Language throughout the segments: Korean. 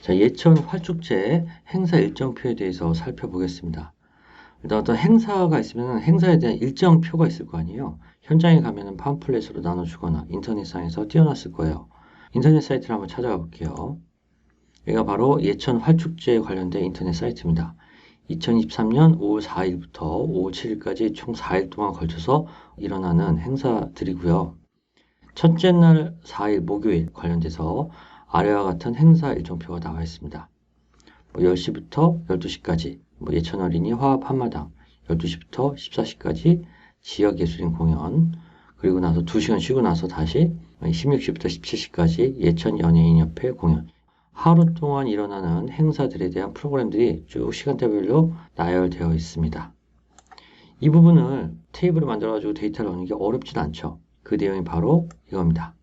자, 예천 활축제 행사 일정표에 대해서 살펴보겠습니다. 일단 어떤 행사가 있으면 행사에 대한 일정표가 있을 거 아니에요. 현장에 가면은 팜플렛으로 나눠주거나 인터넷상에서 띄워놨을 거예요. 인터넷 사이트를 한번 찾아가 볼게요. 여기가 바로 예천 활축제에 관련된 인터넷 사이트입니다. 2023년 5월 4일부터 5월 7일까지 총 4일 동안 걸쳐서 일어나는 행사들이고요. 첫째 날 4일 목요일 관련돼서 아래와 같은 행사 일정표가 나와 있습니다. 뭐 10시부터 12시까지 뭐 예천 어린이 화합 한마당 12시부터 14시까지 지역 예술인 공연 그리고 나서 2시간 쉬고 나서 다시 16시부터 17시까지 예천 연예인협회 공연 하루 동안 일어나는 행사들에 대한 프로그램들이 쭉 시간대별로 나열되어 있습니다. 이 부분을 테이블을 만들어가지고 데이터를 얻는 게 어렵진 않죠. 그 내용이 바로 이겁니다.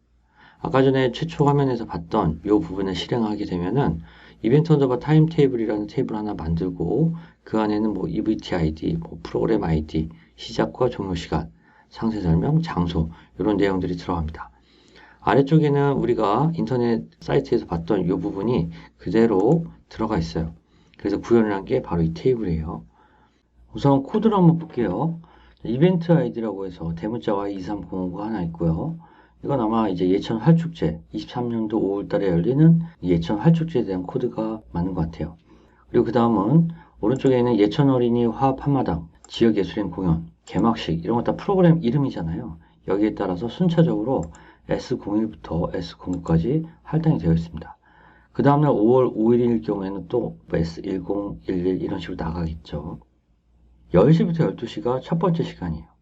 아까 전에 최초 화면에서 봤던 이 부분을 실행하게 되면은 이벤트 언더바 타임 테이블이라는 테이블 하나 만들고 그 안에는 뭐 EVT ID, 뭐 프로그램 ID, 시작과 종료 시간, 상세 설명, 장소 이런 내용들이 들어갑니다. 아래쪽에는 우리가 인터넷 사이트에서 봤던 이 부분이 그대로 들어가 있어요. 그래서 구현을 한 게 바로 이 테이블이에요. 우선 코드를 한번 볼게요. 이벤트 아이디라고 해서 대문자와 23059가 하나 있고요. 이건 아마 이제 예천 활축제 23년도 5월 달에 열리는 예천 활축제에 대한 코드가 맞는 것 같아요. 그리고 그 다음은 오른쪽에 있는 예천 어린이 화합 한마당 지역 예술인 공연 개막식 이런 것다 프로그램 이름이잖아요. 여기에 따라서 순차적으로 S01부터 S09까지 할당이 되어 있습니다. 그 다음날 5월 5일일 경우에는 또 S10, 11 이런 식으로 나가겠죠. 10시부터 12시가 첫 번째 시간이에요.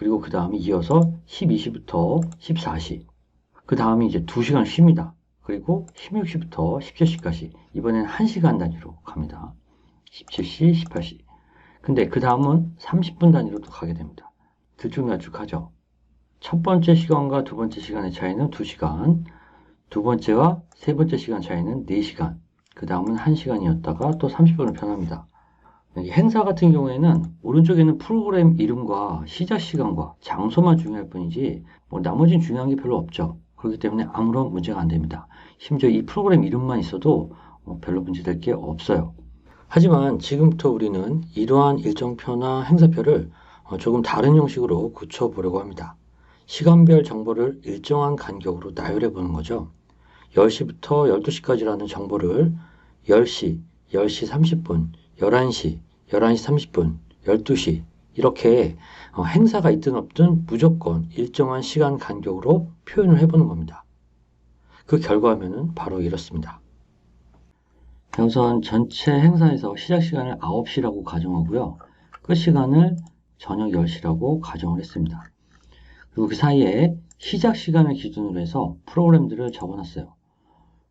그리고 그 다음에 이어서 12시부터 14시. 그 다음에 이제 2시간 쉽니다. 그리고 16시부터 17시까지. 이번에는 1시간 단위로 갑니다. 17시, 18시. 근데 그 다음은 30분 단위로도 가게 됩니다. 들쭉날쭉하죠. 첫 번째 시간과 두 번째 시간의 차이는 2시간. 두 번째와 세 번째 시간 차이는 4시간. 그 다음은 1시간이었다가 또 30분을 변합니다. 행사 같은 경우에는 오른쪽에는 프로그램 이름과 시작 시간과 장소만 중요할 뿐이지 뭐 나머지는 중요한 게 별로 없죠. 그렇기 때문에 아무런 문제가 안 됩니다. 심지어 이 프로그램 이름만 있어도 뭐 별로 문제될 게 없어요. 하지만 지금부터 우리는 이러한 일정표나 행사표를 어, 조금 다른 형식으로 굳혀보려고 합니다. 시간별 정보를 일정한 간격으로 나열해 보는 거죠. 10시부터 12시까지라는 정보를 10시, 10시 30분, 11시, 11시 30분, 12시 이렇게 어, 행사가 있든 없든 무조건 일정한 시간 간격으로 표현을 해보는 겁니다. 그 결과면은 바로 이렇습니다. 우선 전체 행사에서 시작 시간을 9시라고 가정하고요. 끝 시간을 저녁 10시라고 가정을 했습니다. 그리고 그 사이에 시작 시간을 기준으로 해서 프로그램들을 적어놨어요.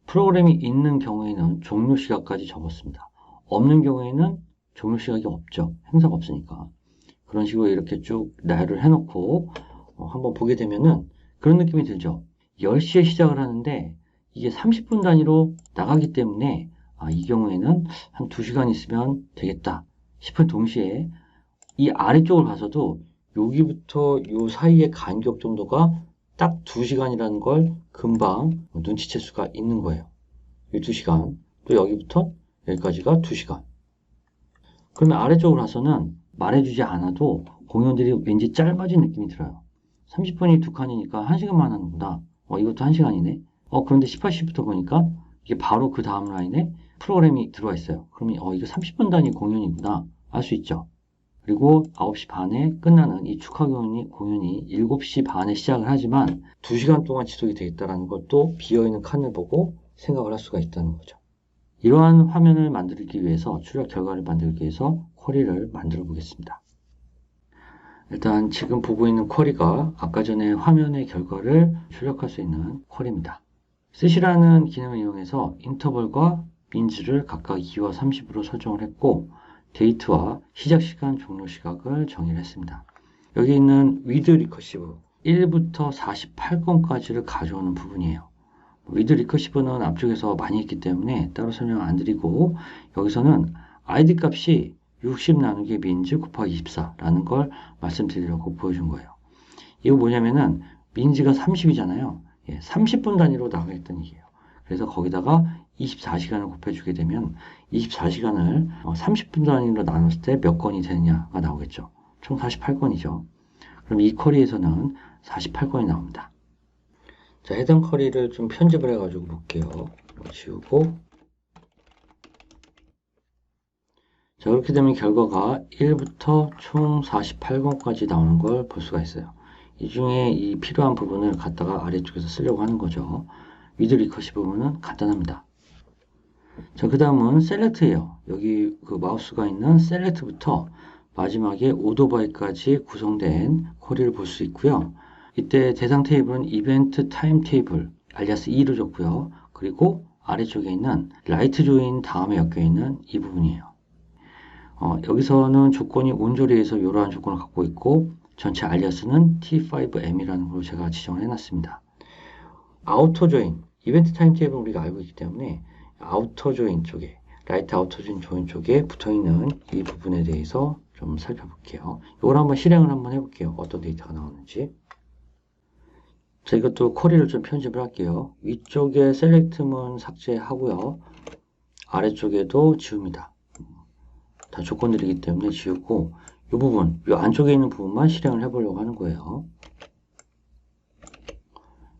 프로그램이 있는 경우에는 종료 시간까지 적었습니다. 없는 경우에는 종료 시각이 없죠. 행사가 없으니까. 그런 식으로 이렇게 쭉 나열을 해놓고 어, 한번 보게 되면은 그런 느낌이 들죠. 10시에 시작을 하는데 이게 30분 단위로 나가기 때문에 아, 이 경우에는 한 2시간 있으면 되겠다 싶은 동시에 이 아래쪽을 가서도 여기부터 요 사이의 간격 정도가 딱 2시간이라는 걸 금방 눈치챌 수가 있는 거예요. 이 2시간. 또 여기부터 여기까지가 2시간. 그러면 아래쪽으로 가서는 말해주지 않아도 공연들이 왠지 짧아진 느낌이 들어요. 30분이 두 칸이니까 1시간만 하는구나. 어, 이것도 1시간이네. 어, 그런데 18시부터 보니까 이게 바로 그 다음 라인에 프로그램이 들어와 있어요. 그러면 어, 이거 30분 단위 공연이구나. 알 수 있죠. 그리고 9시 반에 끝나는 이 축하 공연이, 공연이 7시 반에 시작을 하지만 2시간 동안 지속이 되겠다는 것도 비어있는 칸을 보고 생각을 할 수가 있다는 거죠. 이러한 화면을 만들기 위해서 출력 결과를 만들기 위해서 쿼리를 만들어 보겠습니다. 일단 지금 보고 있는 쿼리가 아까 전에 화면의 결과를 출력할 수 있는 쿼리입니다. 스시라는 기능을 이용해서 인터벌과 민즈를 각각 2와 30으로 설정을 했고 데이트와 시작 시간, 종료 시각을 정의를 했습니다. 여기 있는 위드 리커시브 1부터 48건까지를 가져오는 부분이에요. 위드 리커시브는 앞쪽에서 많이 했기 때문에 따로 설명 안 드리고 여기서는 id 값이 60 나누기 민즈 곱하기 24라는 걸 말씀드리려고 보여준 거예요. 이거 뭐냐면은 민즈가 30이잖아요. 예, 30분 단위로 나가겠다는 얘기예요. 그래서 거기다가 24시간을 곱해주게 되면 24시간을 30분 단위로 나눴을 때 몇 건이 되느냐가 나오겠죠. 총 48건이죠. 그럼 이 쿼리에서는 48건이 나옵니다. 자, 해당 쿼리를 좀 편집을 해가지고 볼게요. 지우고 자, 그렇게 되면 결과가 1부터 총 48건까지 나오는 걸 볼 수가 있어요. 이 중에 이 필요한 부분을 갖다가 아래쪽에서 쓰려고 하는 거죠. 위드 리커시 부분은 간단합니다. 자, 그 다음은 셀렉트예요. 여기 그 마우스가 있는 셀렉트부터 마지막에 오더바이까지 구성된 쿼리를 볼 수 있고요. 이때 대상 테이블은 이벤트 타임 테이블 알리아스 2로 줬고요. 그리고 아래쪽에 있는 라이트 조인 다음에 엮여 있는 이 부분이에요. 어, 여기서는 조건이 온조리에서 이러한 조건을 갖고 있고 전체 알리아스는 T5M이라는 걸로 제가 지정을 해놨습니다. 아우터 조인, 이벤트 타임 테이블 우리가 알고 있기 때문에 아우터 조인 쪽에 라이트 아우터 조인 조인 쪽에 붙어있는 이 부분에 대해서 좀 살펴볼게요. 이걸 한번 실행을 한번 해볼게요. 어떤 데이터가 나오는지. 자, 이것도 쿼리를 좀 편집을 할게요. 위쪽에 셀렉트문 삭제하고요. 아래쪽에도 지웁니다. 다 조건들이기 때문에 지우고 이 부분, 이 안쪽에 있는 부분만 실행을 해보려고 하는 거예요.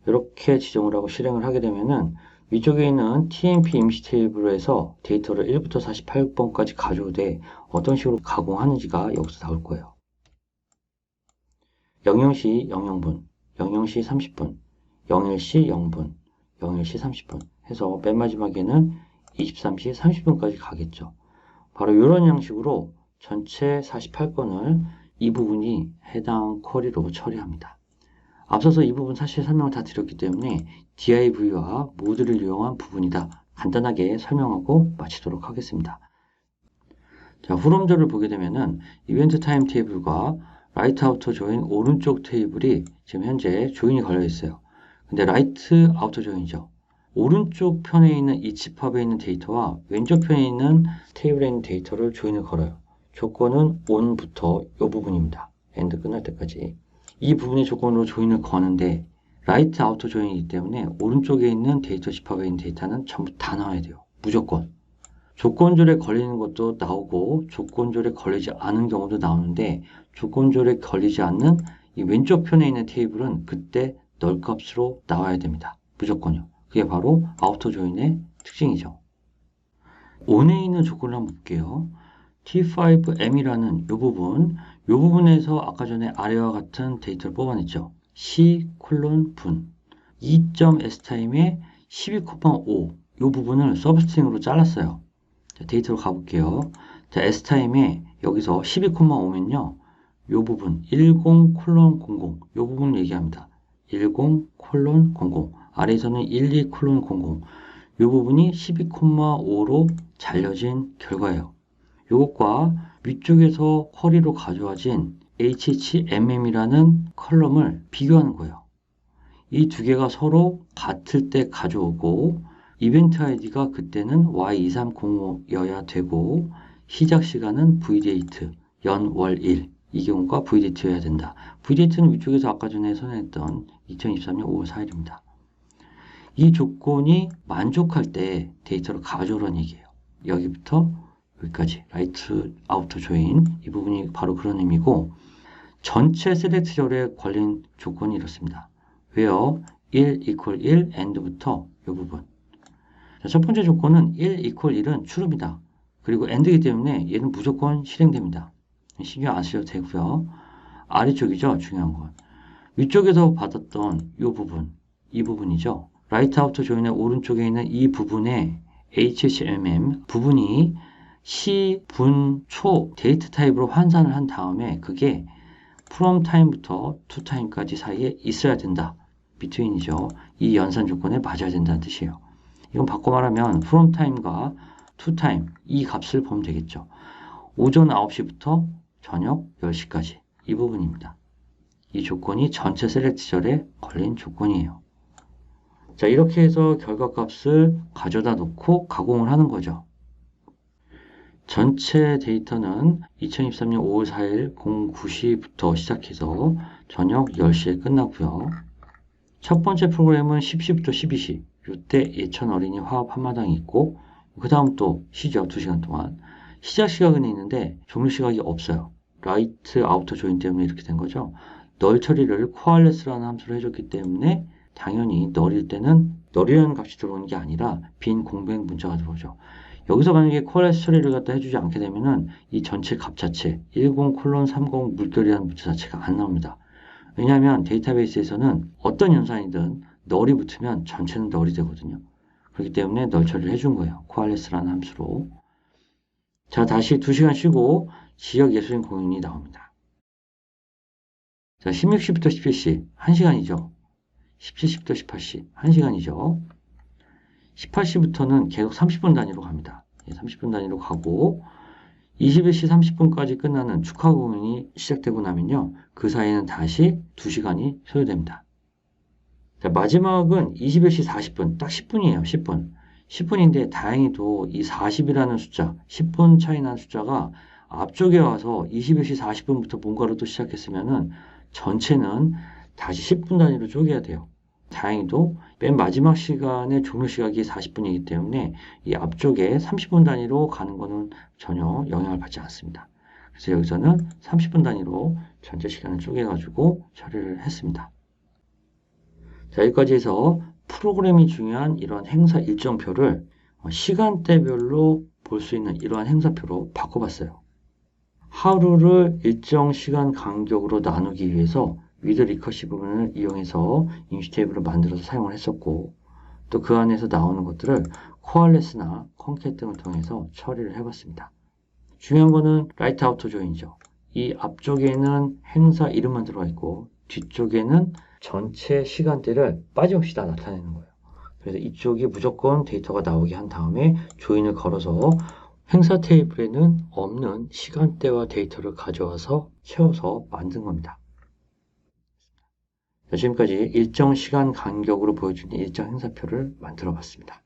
이렇게 지정을 하고 실행을 하게 되면은 위쪽에 있는 TMP 임시 테이블에서 데이터를 1부터 48번까지 가져오되 어떤 식으로 가공하는지가 여기서 나올 거예요. 00시 00분, 00시 30분, 01시 0분, 01시 30분 해서 맨 마지막에는 23시 30분까지 가겠죠. 바로 이런 양식으로 전체 48건을 이 부분이 해당 쿼리로 처리합니다. 앞서서 이 부분 사실 설명을 다 드렸기 때문에 div와 모드를 이용한 부분이다. 간단하게 설명하고 마치도록 하겠습니다. 자, 후렴절을 보게 되면은 이벤트 타임 테이블과 라이트 아우터 조인 오른쪽 테이블이 지금 현재 조인이 걸려 있어요. 근데 라이트 아우터 조인이죠. 오른쪽 편에 있는 이 집합에 있는 데이터와 왼쪽 편에 있는 테이블에 있는 데이터를 조인을 걸어요. 조건은 on부터 이 부분입니다. 엔드 끝날 때까지. 이 부분의 조건으로 조인을 거는데 라이트 아우터 조인이기 때문에 오른쪽에 있는 데이터 집합에 있는 데이터는 전부 다 나와야 돼요. 무조건. 조건절에 걸리는 것도 나오고 조건절에 걸리지 않은 경우도 나오는데 조건절에 걸리지 않는 이 왼쪽 편에 있는 테이블은 그때 널 값으로 나와야 됩니다. 무조건요. 그게 바로 아우터 조인의 특징이죠. 온에 있는 조건을 한번 볼게요. T5M이라는 이 부분, 이 부분에서 아까 전에 아래와 같은 데이터를 뽑아냈죠. C 콜론 분 2.st임의 12,5이 부분을 서브스트링으로 잘랐어요. 자, 데이터로 가볼게요. 자, st임에 여기서 12,5면요. 이 부분 10 콜론 00, 이 부분을 얘기합니다. 10 콜론 00 아래에서는 12 콜론 00이 부분이 12,5로 잘려진 결과예요. 이것과 위쪽에서 쿼리로 가져와진 HHMM이라는 컬럼을 비교하는 거예요. 이 두 개가 서로 같을 때 가져오고 이벤트 아이디가 그때는 Y2305여야 되고 시작 시간은 VDate 연월1 이 경우가 VDate여야 된다. VDate는 위쪽에서 아까 전에 선언했던 2023년 5월 4일입니다. 이 조건이 만족할 때 데이터를 가져오라는 얘기예요. 여기부터 여기까지 라이트 아우터 조인 이 부분이 바로 그런 의미고 전체 셀렉트절에 걸린 조건이 이렇습니다. where 1 equal 1 and부터 이 부분 자, 첫 번째 조건은 1 equal 1은 true입니다. 그리고 and이기 때문에 얘는 무조건 실행됩니다. 신경 안 쓰셔도 되고요. 아래쪽이죠. 중요한 건. 위쪽에서 받았던 이 부분, 이 부분이죠. 라이트 아우터 조인의 오른쪽에 있는 이 부분에 HHMM 부분이 시, 분, 초 데이트 타입으로 환산을 한 다음에 그게 from time부터 to time까지 사이에 있어야 된다. between이죠. 이 연산 조건에 맞아야 된다는 뜻이에요. 이건 바꿔 말하면 from time과 to time 이 값을 보면 되겠죠. 오전 9시부터 저녁 10시까지 이 부분입니다. 이 조건이 전체 셀렉트절에 걸린 조건이에요. 자 이렇게 해서 결과값을 가져다 놓고 가공을 하는 거죠. 전체 데이터는 2023년 5월 4일 09시부터 시작해서 저녁 10시에 끝나고요. 첫 번째 프로그램은 10시부터 12시, 이때 예천 어린이 화합 한마당이 있고 그 다음 또 쉬죠. 2시간 동안. 시작 시각은 있는데 종료 시각이 없어요. 라이트 아우터 조인 때문에 이렇게 된 거죠. 널 처리를 코알레스라는 함수로 해줬기 때문에 당연히 널일 때는 널이라는 값이 들어오는 게 아니라 빈 공백 문자가 들어오죠. 여기서 만약에 코알레스 처리를 갖다 해주지 않게 되면은 이 전체 값 자체 10 콜론 30 물결이라는 문자 자체가 안 나옵니다. 왜냐하면 데이터베이스에서는 어떤 연산이든 널이 붙으면 전체는 널이 되거든요. 그렇기 때문에 널 처리를 해준 거예요. 코알레스라는 함수로. 자, 다시 2시간 쉬고 지역 예술인 공연이 나옵니다. 자, 16시부터 17시, 1시간이죠. 17시부터 18시, 1시간이죠. 18시부터는 계속 30분 단위로 갑니다. 30분 예, 단위로 가고, 21시 30분까지 끝나는 축하 공연이 시작되고 나면요. 그 사이에는 다시 2시간이 소요됩니다. 자, 마지막은 21시 40분, 딱 10분이에요. 10분. 10분인데 다행히도 이 40이라는 숫자, 10분 차이 난 숫자가 앞쪽에 와서 21시 40분부터 뭔가를 또 시작했으면은 전체는 다시 10분 단위로 쪼개야 돼요. 다행히도 맨 마지막 시간의 종료 시각이 40분이기 때문에 이 앞쪽에 30분 단위로 가는 거는 전혀 영향을 받지 않습니다. 그래서 여기서는 30분 단위로 전체 시간을 쪼개가지고 처리를 했습니다. 자, 여기까지 해서 프로그램이 중요한 이러한 행사 일정표를 시간대별로 볼 수 있는 이러한 행사표로 바꿔봤어요. 하루를 일정 시간 간격으로 나누기 위해서 위드 리커시브를 이용해서 임시 테이블을 만들어서 사용을 했었고 또 그 안에서 나오는 것들을 코알레스나 콩캣 등을 통해서 처리를 해봤습니다. 중요한 거는 라이트 아우터 조인이죠. 이 앞쪽에는 행사 이름만 들어가 있고 뒤쪽에는 전체 시간대를 빠짐없이 다 나타내는 거예요. 그래서 이쪽이 무조건 데이터가 나오게 한 다음에 조인을 걸어서 행사 테이블에는 없는 시간대와 데이터를 가져와서 채워서 만든 겁니다. 지금까지 일정 시간 간격으로 보여주는 일정 행사표를 만들어 봤습니다.